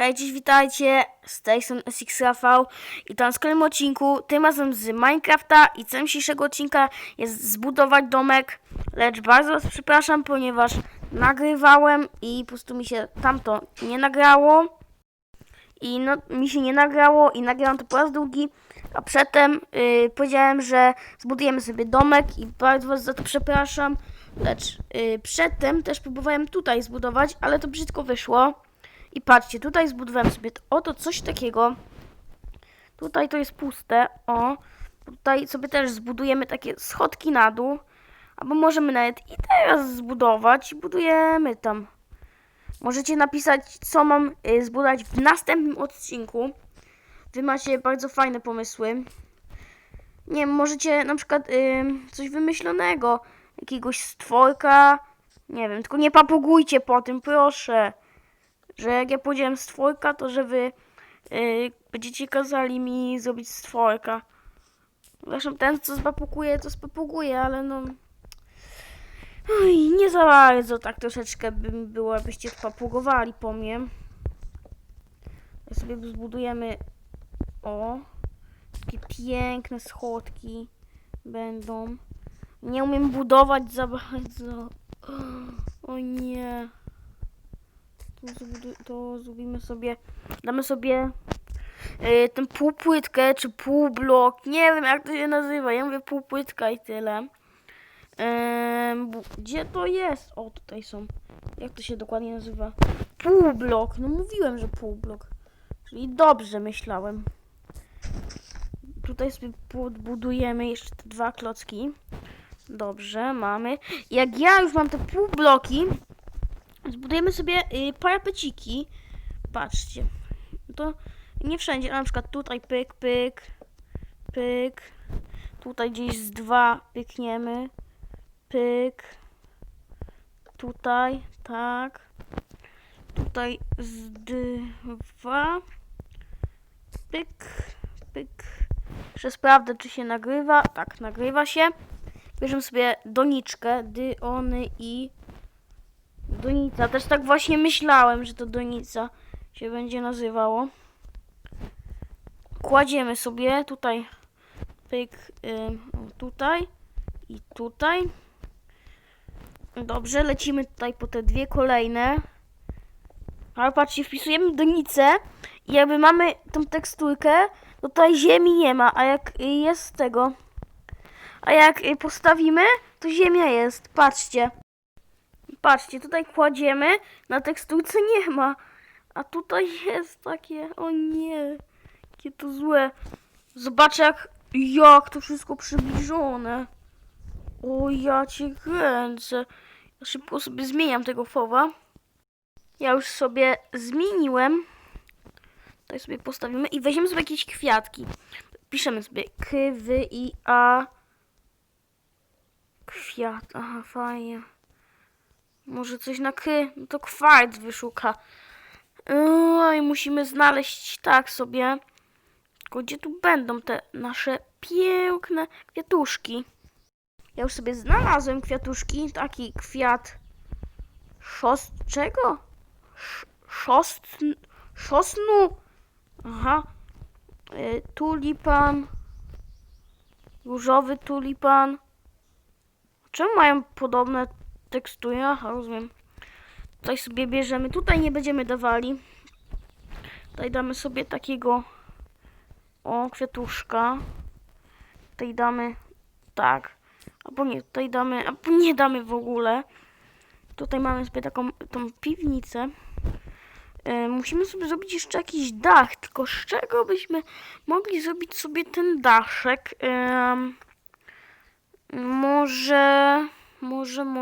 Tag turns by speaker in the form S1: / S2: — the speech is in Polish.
S1: Hej, dziś witajcie, z tej strony i tam w kolejnym odcinku, tym razem z Minecrafta i celem dzisiejszego odcinka jest zbudować domek, lecz bardzo was przepraszam, ponieważ nagrywałem i po prostu mi się tamto nie nagrało. I no, mi się nie nagrało i nagrałam to po raz drugi, a przedtem yy, powiedziałem, że zbudujemy sobie domek i bardzo was za to przepraszam, lecz yy, przedtem też próbowałem tutaj zbudować, ale to brzydko wyszło. I patrzcie, tutaj zbudowałem sobie oto coś takiego. Tutaj to jest puste, o. Tutaj sobie też zbudujemy takie schodki na dół. Albo możemy nawet i teraz zbudować. Budujemy tam. Możecie napisać, co mam y, zbudować w następnym odcinku. Wy macie bardzo fajne pomysły. Nie wiem, możecie na przykład y, coś wymyślonego. Jakiegoś stworka. Nie wiem, tylko nie papugujcie po tym, proszę że jak ja powiedziałem stworka, to że wy będziecie kazali mi zrobić stworka. Zresztą ten, co spapuguje, to spapuguje, ale no... Oj, nie za bardzo tak troszeczkę bym było, abyście papugowali po mnie. Ja sobie zbudujemy... O! Takie piękne schodki będą. Nie umiem budować za bardzo. O nie to, zrobimy sobie, damy sobie yy, tę półpłytkę, czy półblok, nie wiem jak to się nazywa, ja mówię półpłytka i tyle. Bu- gdzie to jest? O, tutaj są. Jak to się dokładnie nazywa? Półblok, no mówiłem, że półblok. Czyli dobrze myślałem. Tutaj sobie podbudujemy jeszcze te dwa klocki. Dobrze, mamy. Jak ja już mam te półbloki, zbudujemy sobie y, parapeciki. Patrzcie. To nie wszędzie, na przykład tutaj pyk, pyk, pyk. Tutaj gdzieś z dwa pykniemy. Pyk. Tutaj, tak. Tutaj z dwa. Pyk, pyk. Jeszcze sprawdzę, czy się nagrywa. Tak, nagrywa się. Bierzemy sobie doniczkę, dyony i Donica, też tak właśnie myślałem, że to Donica się będzie nazywało. Kładziemy sobie tutaj, pyk, o, tutaj i tutaj. Dobrze, lecimy tutaj po te dwie kolejne. Ale patrzcie, wpisujemy Donicę i jakby mamy tą teksturkę, to tutaj ziemi nie ma, a jak jest tego, a jak postawimy, to ziemia jest, patrzcie. Patrzcie, tutaj kładziemy, na teksturce nie ma. A tutaj jest takie, o nie, jakie to złe. Zobaczę jak, jak to wszystko przybliżone. O, ja cię kręcę. Ja szybko sobie zmieniam tego fowa. Ja już sobie zmieniłem. Tutaj sobie postawimy i weźmiemy sobie jakieś kwiatki. Piszemy sobie K, W, I, A. Kwiat, aha, fajnie. Może coś na K? No to kwarc wyszuka. Oj, musimy znaleźć tak sobie. Tylko gdzie tu będą te nasze piękne kwiatuszki? Ja już sobie znalazłem kwiatuszki. Taki kwiat szost... czego? Sz- Szost... Szosnu? Aha. Y, tulipan. Różowy tulipan. Czemu mają podobne tekstury? Aha, rozumiem. Tutaj sobie bierzemy. Tutaj nie będziemy dawali. Tutaj damy sobie takiego o kwiatuszka. Tutaj damy tak. Albo nie, tutaj damy, albo nie damy w ogóle. Tutaj mamy sobie taką tą piwnicę. E, musimy sobie zrobić jeszcze jakiś dach, tylko z czego byśmy mogli zrobić sobie ten daszek? Em, może, może, może.